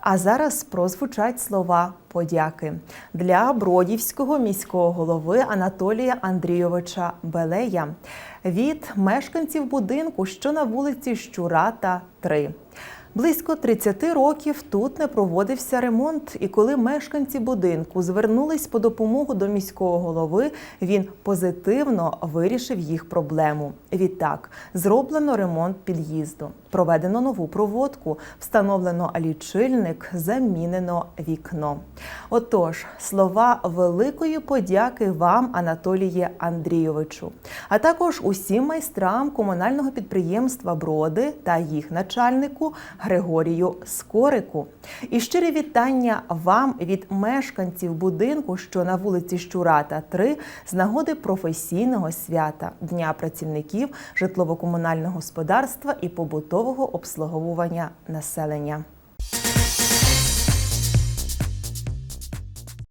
А зараз прозвучать слова подяки для бродівського міського голови Анатолія Андрійовича Белея від мешканців будинку, що на вулиці Щурата, 3. Близько 30 років тут не проводився ремонт, і коли мешканці будинку звернулись по допомогу до міського голови, він позитивно вирішив їх проблему. Відтак зроблено ремонт під'їзду, проведено нову проводку, встановлено лічильник, замінено вікно. Отож, слова великої подяки вам, Анатоліє Андрійовичу, а також усім майстрам комунального підприємства Броди та їх начальнику Григорію Скорику. І щире вітання вам від мешканців будинку, що на вулиці Щурата 3, з нагоди професійного свята Дня працівників житлово-комунального господарства і побутового обслуговування населення.